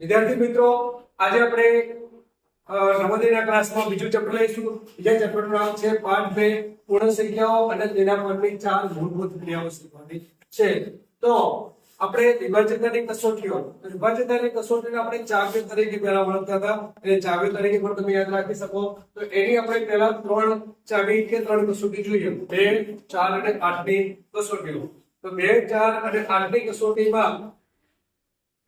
વિદ્યાર્થી મિત્રો, આજે આપણે નવોદયના ક્લાસમાં બીજું ચેપ્ટર લઈશું. બીજા ચેપ્ટરનું નામ છે પાઠ બે, પૂર્ણ સંખ્યાઓ અને તેના પરની ચાર મૂળભૂત ક્રિયાઓ શીખવાની છે. તો આપણે વિભાજ્યતાની કસોટીઓ, તો કસોટીને આપણે ચાવ્ય તરીકે પહેલા ઓળખતા હતા. અને ચાવ્ય તરીકે પણ તમે યાદ રાખી શકો. તો એની આપણે પહેલા ત્રણ ચાવી કે ત્રણ કસોટી જોઈએ. બે, ચાર અને આઠની કસોટીઓ. તો બે, ચાર અને આઠની કસોટીમાં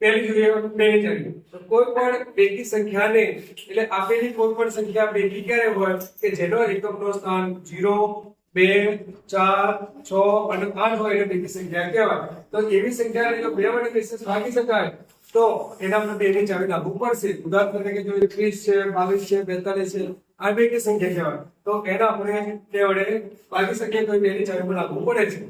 પહેલી જોઈએ બેની ચાવી કોઈ પણ બેકી સંખ્યાને, એટલે આપેલી કોઈ પણ સંખ્યા બેકી ક્યારે હોય, કે જેનો એકમનો સ્થાન 0 બે, ચાર, છ અને આઠ હોય એને બેકી સંખ્યા કહેવાય. તો એવી સંખ્યાને જો બે વડે ભાગી શકાય, તો એના પર બેની ચાવી લાગુ પડશે. ઉદાહરણ તરીકે જો 21 છે 22 છે 42 છે, આ બેકી સંખ્યા કહેવાય. તો એના આપણે બે વડે ભાગી શકીએ કોઈ બેની ચાવી પર લાગુ પડે છે.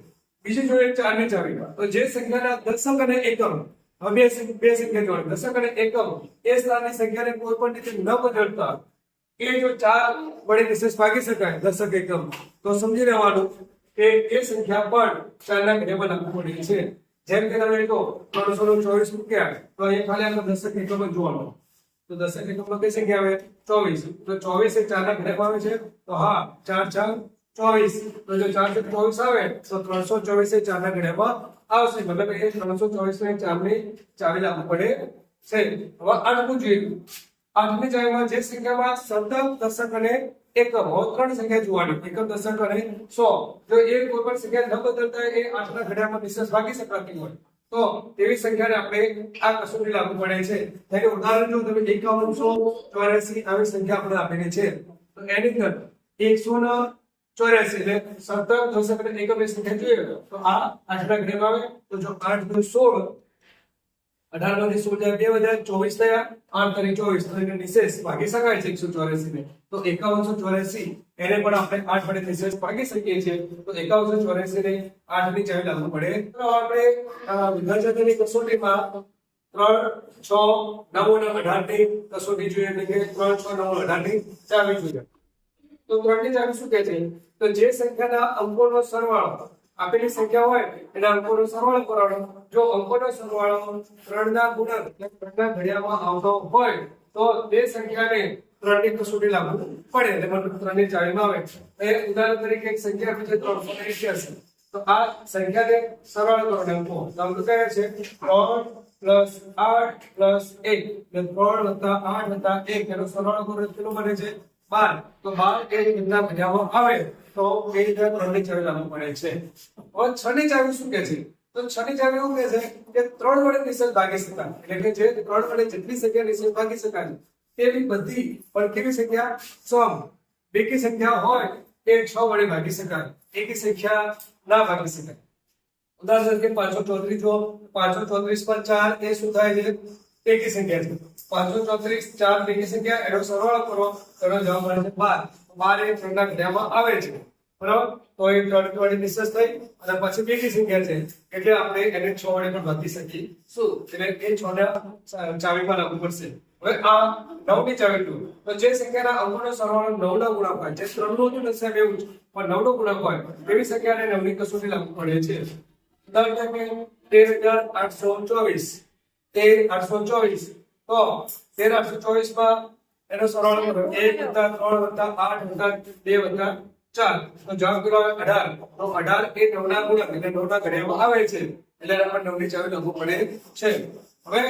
બીજું જોઈએ ચારની ચાવી તો જે સંખ્યાના દશક અને એકમ હવે બે બે સંખ્યા જોડે દશક અને એકમ, એ સ્થાનની સંખ્યાને કોઈ પણ રીતે ન બદલતા એ જો ચાર વડે નિશેષ ભાગી શકાય, દશક, એકમ. તો સમજી લેવાનું કે એ સંખ્યા પણ ચારના ઘડિયામાં લાગુ પડી છે. જેમ કે તમે કહો ત્રણસો નો ચોવીસ મૂક્યા, તો એ ખાલી આપણે દશક, એકમ જ જોવાનો. તો દશક, એકમમાં કઈ સંખ્યા આવે? ચોવીસ. તો ચોવીસ એ ચારના ઘડિયામાં આવે છે? તો હા, ચાર ચાર ચોવીસ. તો જો ચાર ચાર ચોવીસ આવે, તો ત્રણસો ચોવીસ એ ચારના ઘડિયામાં આવશે. મતલબ એ ત્રણસો ચોવીસ ને ચારની ચાવી લાગુ પડે છે. હવે આઠમું જોઈએ. આઠમી ચાવીમાં જે સંખ્યામાં સતત દશક અને એકમ, હવે ત્રણ સંખ્યા જોવાની. એકમ દશક અને સો. જો એ કોઈ સંખ્યા ન બદલતા એ આઠના ઘડિયામાં નિશેષ ભાગી શકાતી હોય. તો તેવી સંખ્યાને આપણે આ કસોટી લાગુ પડે છે. તેનું ઉદાહરણ જો તમે એકાવનસો ચોરાસી આવી સંખ્યા આપણે આપેલી છે. તો એની અંદર એકસો ને ચોર્યાસી એટલે સત્તર દશક અને એકવીસની જોઈએ. તો આ આઠના ઘડિયામાં આવે. તો જો આઠ દુ સોળ, અઢારમાંથી સોળ જાય બે વધારે ચોવીસ થયા. આઠ તરી ચોવીસ, તો નિશેષ ભાગી શકાય છે એકસો ચોર્યાસી ને. તો એકાવનસો ચોર્યાસી, એને પણ આપણે આઠ વડે નિશેષ ભાગી શકીએ છીએ. તો એકાવનસો ચોર્યાસી ને આઠની ચાવી લાગુ પડે. તો આપણે વિભાજનની કસોટીમાં ત્રણ, છ, નવ અને અઢારની કસોટી જોઈએ. એટલે કે ત્રણ, છ, નવ અઢારની ચાવી જોઈએ. તો ત્રણની ચાવી શું કહે છે? તો જે સંખ્યાના અંકોનો સરવાળો, આપેલી સંખ્યા હોય એના અંકોનો સરવાળો કરવાનો. જો અંકોનો સરવાળો ત્રણના ગુણક ત્રણના ઘડિયામાં આવતો હોય, તો તે સંખ્યાને ત્રણની કસોટી લાગુ પડે. એટલે મતલબ ત્રણની ચાવીમાં આવે. એ ઉદાહરણ તરીકે એક સંખ્યા આપી છે, ત્રણસો ને તો આ સંખ્યાને સરળ કરવાનો અંકો. તો અંક કયા છે, ત્રણ પ્લસ આઠ પ્લસ એક. ત્રણ વત્તા આઠ વત્તા એક. એનો સરવાળો કરો કેટલું બને છે? બાર. તો બાર એ રીતના મજામાં આવે, તો એ રીતે ત્રણની ચાવી લાગુ પડે છે. હવે છની ચાવી શું કે છે? તો છની ચાવી એવું કે છે કે ત્રણ વડે નિશેષ ભાગી શકાય. એટલે કે જે ત્રણ વડે જેટલી સંખ્યા નિશેષ ભાગી શકાય તેવી બધી પણ કેવી સંખ્યા? સમ બેકી સંખ્યા હોય એ છ વડે ભાગી શકાય. એકી સંખ્યા ના ભાગી શકાય. ઉદાહરણ તરીકે પાંચસો ચોત્રીસ જો પાંચસો ચોત્રીસ પર ચાર, એ શું થાય છે? એકી સંખ્યા છે. પાંચસો ચોત્રીસ ચાર બેકી સંખ્યા એનો સરવાળો કરો તો એનો જવાબ મળે છે બાર. બાર એ ત્રણના ઘડિયામાં આવે છે. બરાબર? તો એ ત્રણ વડે નિશેષ અને પછી બીજી સંખ્યા છે. એટલે આપણે એને છ વડે પણ ભાગી શકીએ. શું? એટલે એ છ ના ચાવીમાં લાગુ પડશે. હવે આ નવની તો જે સંખ્યાના અંકોનો સરવાળો નવ ના જે ત્રણ હતું ને એવું પણ નવ નો ગુણાંક હોય તેવી સંખ્યાને નવની કસોટી લાગુ પડે છે. દર તરીકે તેર હજાર આઠસો ચોવીસ. તેર આઠસો ચોવીસ. તો તેર આઠસો ચોવીસમાં એનો સરવાળો કરો. એક વત્તા ત્રણ વત્તા આઠ વત્તા બે વત્તા ચાર. તો જવાબ કેટલો આવે? અઢાર. તો અઢાર એ નવના ગુણક એટલે નવના ઘડિયામાં આવે છે. એટલે પર નવની ચાવી લખવું પડે છે. હવે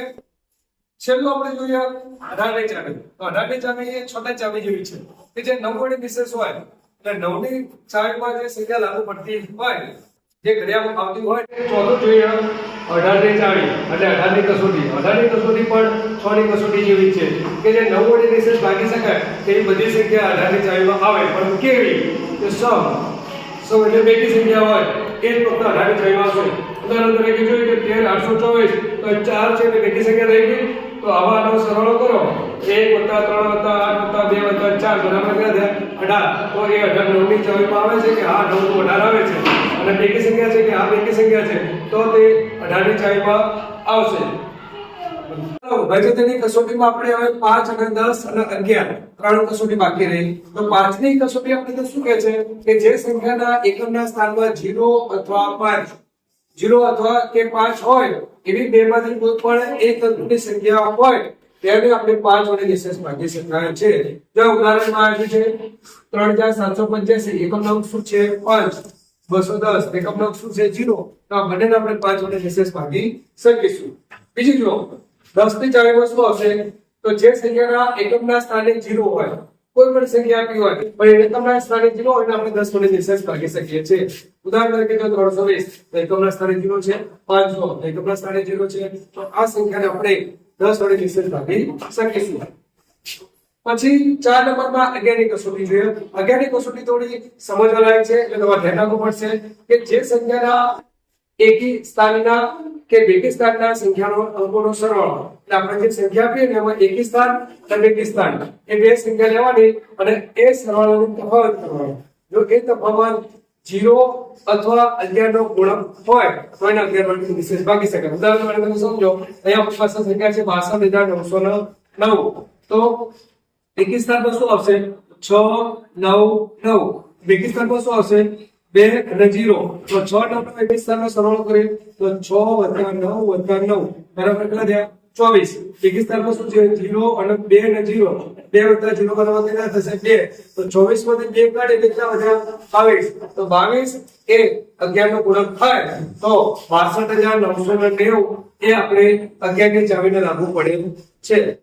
છેલ્લું આપણે જોઈએ અઢારની ચાવી. તો અઢારની ચાવી એ છોટા ચાવી જેવી છે. કે જે નવ વડે વિશેષ હોય એટલે નવની ચાવીમાં જે સંખ્યા લાગુ પડતી હોય જે ઘડિયાળમાં આવતી હોય ચોથું જોઈએ. અઢારની ચાળી, એટલે અઢારની કસોટી. અઢારની કસોટી પણ છ ની કસોટી જેવી છે. કે જે નવ વડે નિશેષ ભાગી શકાય, તેવી બધી સંખ્યા અઢારની ચાળીમાં આવે. પણ કેવી? કે સમ સમ એટલે બેકી સંખ્યા હોય, એ જ ફક્ત અઢારની ચાવીમાં આવશે. ઉદાહરણ તરીકે જોઈએ કે તેર આઠસો ચોવીસ, તો ચાર છે એટલે બેકી સંખ્યા રહી ગઈ. તો આવા આનો સરવાળો કરો. એક વત્તા ત્રણ વત્તા આઠ વત્તા બે વત્તા ચાર બરાબર કેટલા તો એ અઢાર નવની ચાવીમાં આવે છે કે આ નવ તો અઢાર આવે છે. અને બેકી સંખ્યા છે કે આ બેકી સંખ્યા છે. તો તે અઢારની ચાવીમાં આવશે. વિભાજ્યતાની કસોટીમાં આપણે હવે પાંચ અને દસ અને અગિયાર, ત્રણ કસોટી બાકી રહી. તો પાંચની કસોટી આપણે તો શું કહે છે? કે જે સંખ્યાના એકમના સ્થાનમાં 0 અથવા પાંચ. જીરો અથવા કે પાંચ હોય એવી બે માંથી કોઈ પણ એક અંકની સંખ્યા હોય, તેને આપણે પાંચ વડે નિશેષ ભાગી શકાય છે. જો ઉદાહરણમાં આવ્યું છે, ત્રણ હજાર સાતસો પંચ્યાસી, એકમ નંગ શું છે? પાંચ. બસો દસ, એકમ નંગ શું છે? જીરો. તો આ બંનેને આપણે પાંચ વડે નિશેષ ભાગી શકીશું. બીજું જુઓ, દસથી ચાલીસ શું હશે તો જે સંખ્યાના એકમના સ્થાને જીરો હોય કોઈ પણ સંખ્યા આપી હોય, પણ એ એકમના સ્થાને જીરો હોય આપણે દસ વડે નિશેષ ભાગી શકીએ છીએ. ઉદાહરણ તરીકે જો ત્રણસો વીસ, તો એકમના સ્થાને જીરો છે પાંચસો, તો એકમના સ્થાને જીરો છે, તો આ સંખ્યાને આપણે દસ વડે નિશેષ ભાગી શકીશું પછી ચાર નંબરમાં અગિયારની કસોટી જોઈએ. અગિયારની કસોટી થોડી સમજવા લાયક છે, એટલે તમારે ધ્યાન રાખવું પડશે કે જે સંખ્યાના એકી સ્થાનના કે બેકિસ્તાનના સંખ્યાનો અંકોનો સરવાળો એટલે આપણે જે સંખ્યા આપીએ ને એમાં એકિસ્તાન અને બેકિસ્તાન એ બે સંખ્યા લેવાની અને એ સરવાળાનો તફાવત કરવાનો. જો એ તફાવત જીરો અથવા અગિયાર નો ગુણક હોય, તો એને અગિયાર વડે વિશેષ ભાગી શકાય. ઉદાહરણ માટે તમે સમજો, અહીંયા આપણી પાસે સંખ્યા છે બાસઠ હજાર નવસો નવ તો એકી પર શું આવશે? છ, નવ નવ. બેકિસ્તાન પર શું આવશે? બે અને જીરો. તો છ નવ નો એકી સ્થાનનો સરવાળો કરીએ તો છ વત્તા નવ વત્તા નવ. બરાબર કેટલા થયા? ચોવીસ. એકી શું છે જીરો અને બે અને જીરો. બે વત્તા જીરો કરવા કેટલા થશે? બે. તો ચોવીસમાંથી બે કાઢે કેટલા વધ્યા? બાવીસ. તો બાવીસ એ અગિયાર નો ગુણક થાય તો બાસઠ હજાર નવસો ને નેવું એ આપણે અગિયારની ચાવીને લાગુ પડે છે.